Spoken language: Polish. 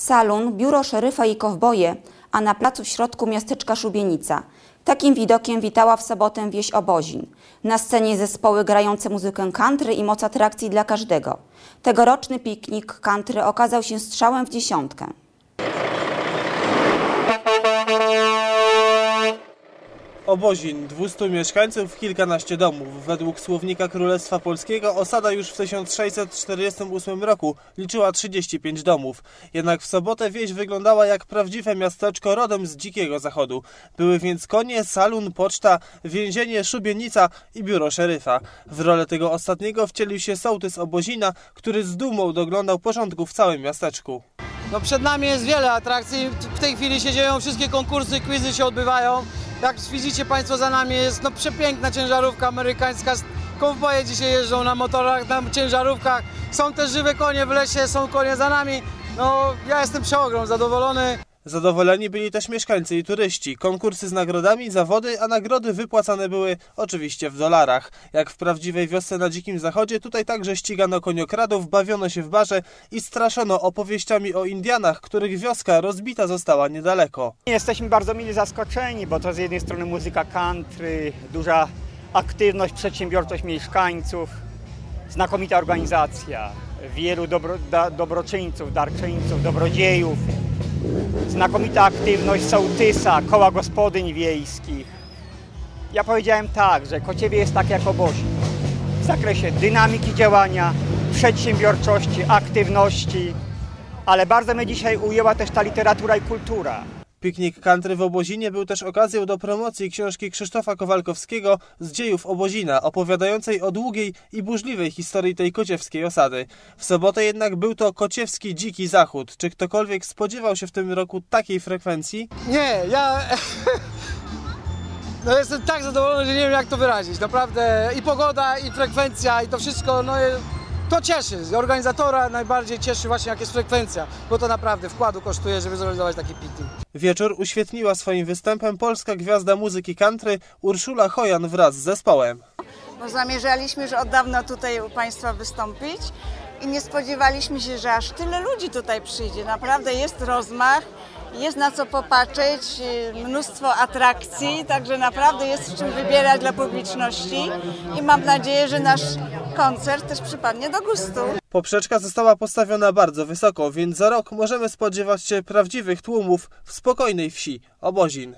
salon, biuro szeryfa i kowboje, a na placu w środku miasteczka Szubienica. Takim widokiem witała w sobotę wieś Obozin. Na scenie zespoły grające muzykę country i moc atrakcji dla każdego. Tegoroczny piknik country okazał się strzałem w dziesiątkę. Obozin, 200 mieszkańców, kilkanaście domów. Według słownika Królestwa Polskiego osada już w 1648 roku liczyła 35 domów. Jednak w sobotę wieś wyglądała jak prawdziwe miasteczko rodem z dzikiego zachodu. Były więc konie, salon, poczta, więzienie, szubienica i biuro szeryfa. W rolę tego ostatniego wcielił się sołtys Obozina, który z dumą doglądał porządku w całym miasteczku. No przed nami jest wiele atrakcji. W tej chwili się dzieją wszystkie konkursy, quizy się odbywają. Jak widzicie Państwo za nami jest no przepiękna ciężarówka amerykańska. Kowboje dzisiaj jeżdżą na motorach, na ciężarówkach. Są też żywe konie w lesie, są konie za nami. No ja jestem przeogrom zadowolony. Zadowoleni byli też mieszkańcy i turyści. Konkursy z nagrodami, zawody, a nagrody wypłacane były oczywiście w dolarach. Jak w prawdziwej wiosce na Dzikim Zachodzie, tutaj także ścigano koniokradów, bawiono się w barze i straszono opowieściami o Indianach, których wioska rozbita została niedaleko. Jesteśmy bardzo mile zaskoczeni, bo to z jednej strony muzyka country, duża aktywność, przedsiębiorczość mieszkańców, znakomita organizacja, wielu dobro, da, dobroczyńców, darczyńców, dobrodziejów, znakomita aktywność sołtysa, koła gospodyń wiejskich. Ja powiedziałem tak, że Kociewie jest tak jak Obozin w zakresie dynamiki działania, przedsiębiorczości, aktywności, ale bardzo mnie dzisiaj ujęła też ta literatura i kultura. Piknik country w Obozinie był też okazją do promocji książki Krzysztofa Kowalkowskiego z dziejów Obozina, opowiadającej o długiej i burzliwej historii tej kociewskiej osady. W sobotę jednak był to kociewski dziki zachód. Czy ktokolwiek spodziewał się w tym roku takiej frekwencji? Nie, ja... No jestem tak zadowolony, że nie wiem jak to wyrazić. Naprawdę i pogoda, i frekwencja, i to wszystko, no to cieszy. Z organizatora najbardziej cieszy właśnie jak jest frekwencja, bo to naprawdę wkładu kosztuje, żeby zorganizować taki piknik. Wieczór uświetniła swoim występem polska gwiazda muzyki country Urszula Hojan wraz z zespołem. Bo zamierzaliśmy już od dawna tutaj u Państwa wystąpić i nie spodziewaliśmy się, że aż tyle ludzi tutaj przyjdzie. Naprawdę jest rozmach, jest na co popatrzeć, mnóstwo atrakcji, także naprawdę jest w czym wybierać dla publiczności i mam nadzieję, że nasz koncert też przypadnie do gustu. Poprzeczka została postawiona bardzo wysoko, więc za rok możemy spodziewać się prawdziwych tłumów w spokojnej wsi Obozin.